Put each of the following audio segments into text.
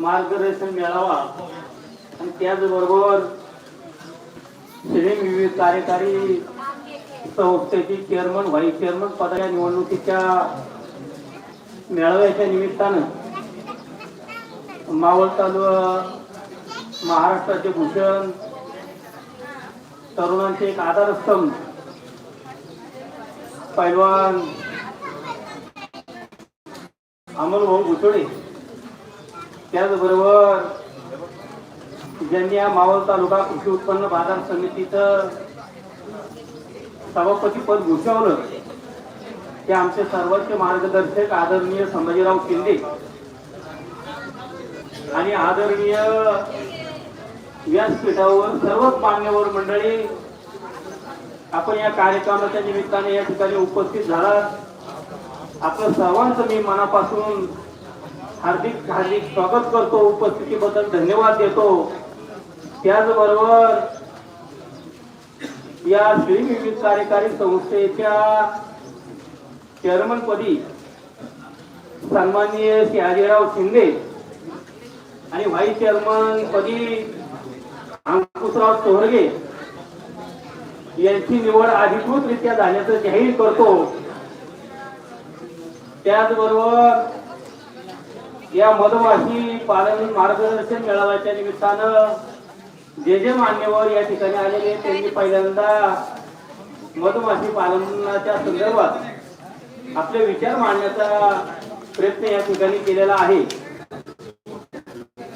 मार्गदर्शन मिळावा. आणि त्याचबरोबर श्री विविध कार्यकारी संस्थेची चेअरमन व्हाईस चेअरमन पदाच्या निवडणुकीच्या मेळाव्याच्या निमित्तानं मावळ तालुका महाराष्ट्राचे भूषण तरुणांचे एक आधारस्तंभ पैलवान अमोल भाऊ भुतोडे त्याचबरोबर ज्यांनी या मावळ तालुका कृषी उत्पन्न बाजार समितीचं सभापती पद भूषवलं ते आमचे सर्वोच्च मार्गदर्शक आदरणीय संभाजीराव शिंदे आणि आदरणीय व्यासपीठावर सर्वच मान्यवर मंडळी आपण या कार्यक्रमाच्या निमित्ताने या ठिकाणी उपस्थित झाला. आपलं सर्वांचं मी मनापासून हार्दिक हार्दिक स्वागत करतो. उपस्थितीबद्दल धन्यवाद देतो. त्याचबरोबर या श्री विविध कार्यकारी संस्थेच्या चेअरमनपदी सन्माननीय श्री शहाजीराव शिंदे आणि व्हाईस चेअरमन पदी अंकुशराव चोरगे यांची निवड अधिकृतरित्या झाल्याचं जाहीर करतो. त्याचबरोबर या मधमाशी पालन मार्गदर्शन मेळाव्याच्या निमित्तानं जे जे मान्यवर या ठिकाणी आलेले त्यांनी पहिल्यांदा मधमाशी पालनाच्या संदर्भात आपले विचार मांडण्याचा प्रयत्न या ठिकाणी केलेला आहे.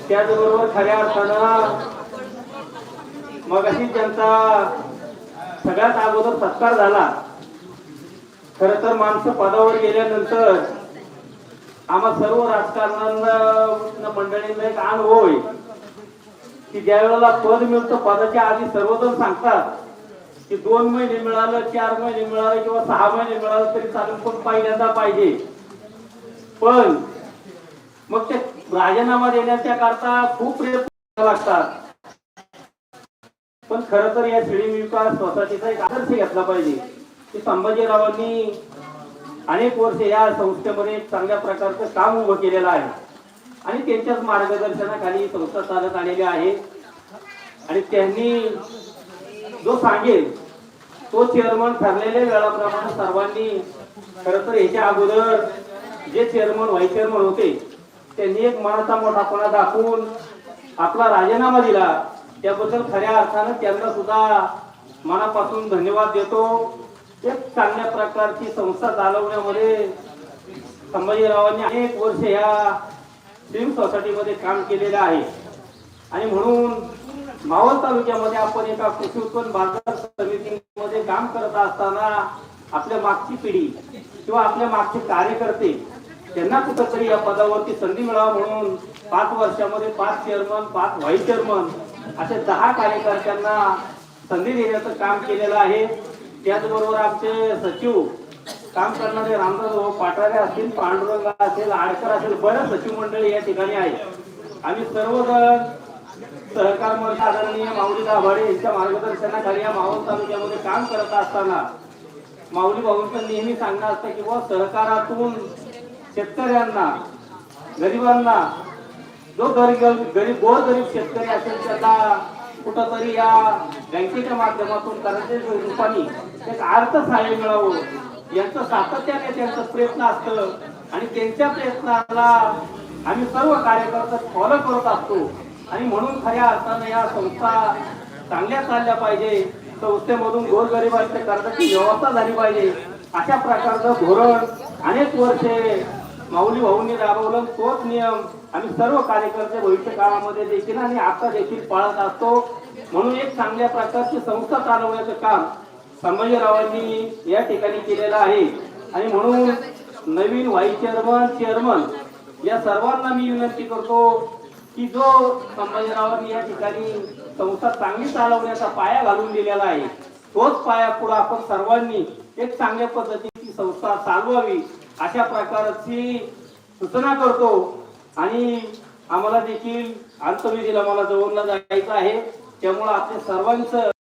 त्याचबरोबर खऱ्या अर्थानं मगाशी त्यांचा सगळ्यात अगोदर सत्कार झाला खर तर माणसं पदावर गेल्यानंतर आम्हा सर्व राजकारणांना मंडळींना एक अनुभव होय. की ज्या वेळेला पद मिळतं पदाच्या आधी सर्वजण सांगतात की दोन महिने मिळालं चार महिने मिळालं किंवा सहा महिने मिळालं तरी चालून पण पहिल्यांदा पाहिजे. पण मग ते राजीनामा देण्याच्या करता खूप प्रयत्न लागतात. पण खर तर या शिडी विकास स्वतःचा एक आदर्श घेतला पाहिजे. की संभाजीरावांनी अनेक वर्ष या संस्थेमध्ये एक चांगल्या प्रकारचं काम उभं केलेलं आहे. आणि त्यांच्याच मार्गदर्शनाखाली ही संस्था चालत आलेली आहे. आणि त्यांनी जो सांगेल तो चेअरमन ठरलेल्या वेळाप्रमाणे सर्वांनी खर तर ह्याच्या अगोदर जे चेअरमन व्हाईस चेअरमन होते त्यांनी एक मनाचा मोठापणा दाखवून आपला राजीनामा दिला. त्याबद्दल खऱ्या अर्थानं त्यांना सुद्धा मनापासून धन्यवाद देतो. एक चांगल्या प्रकारची संस्था चालवण्यामध्ये संभाजीरावांनी अनेक वर्ष या फिल्म सोसायटीमध्ये काम केलेलं आहे. आणि म्हणून मावळ तालुक्यामध्ये आपण एका कृषी उत्पन्न बाजार समितीमध्ये काम करत असताना आपल्या मागची पिढी किंवा आपल्या मागचे कार्यकर्ते त्यांना कुठंतरी या पदावरती संधी मिळावा म्हणून पाच वर्षामध्ये पाच चेअरमन पाच व्हाईस चेअरमन असे दहा कार्यकर्त्यांना संधी देण्याचं काम केलेलं आहे. त्याचबरोबर आमचे सचिव काम करणारे रामदास पाठारे पाटारे असतील पांडुरंग असेल आडकर असेल बरेच सचिव मंडळी या ठिकाणी आहेत. आम्ही सर्वजण सहकार मंत्री आदरणीय माऊली दाभाडे यांच्या मार्गदर्शनाखाली या मावळ तालुक्यामध्ये काम करत असताना माऊली भाऊंचं नेहमी सांगणं असतं की बुवा सहकारातून शेतकऱ्यांना गरिबांना जो गरीब गरीब गोर गरीब शेतकरी असेल त्याला कुठंतरी या बँकेच्या माध्यमातून कर्जाच्या रूपाने एक अर्थ सहाय्य मिळावं यांचं सातत्याने त्यांचं प्रयत्न असतं आणि त्यांच्या प्रयत्नाला आम्ही सर्व कार्यकर्ते फॉलो करत असतो. आणि म्हणून खऱ्या अर्थानं या संस्था चांगल्या चालल्या पाहिजे. संस्थेमधून गोरगरिबांच्या कर्जाची व्यवस्था झाली पाहिजे. अशा प्रकारचं धोरण अनेक वर्षे माऊली भाऊंनी राबवलं तोच नियम. आम्ही सर्व कार्यकर्ते भविष्य काळामध्ये देखील आणि आता देखील पाळत असतो. म्हणून एक चांगल्या प्रकारची संस्था चालवण्याचं काम संभाजीरावांनी या ठिकाणी केलेलं आहे. आणि म्हणून नवीन व्हाईस चेअरमन चेअरमन या सर्वांना मी विनंती करतो की जो संभाजीरावांनी या ठिकाणी संस्था चांगली चालवण्याचा पाया घालून दिलेला आहे तोच पाया पुढे आपण सर्वांनी एक चांगल्या पद्धतीची संस्था चालवावी. अशा प्रकारची सूचना करतो. आणि आम्हाला देखील अंतविधीला मला जवळला जायचं आहे. त्यामुळे आपल्या सर्वांचं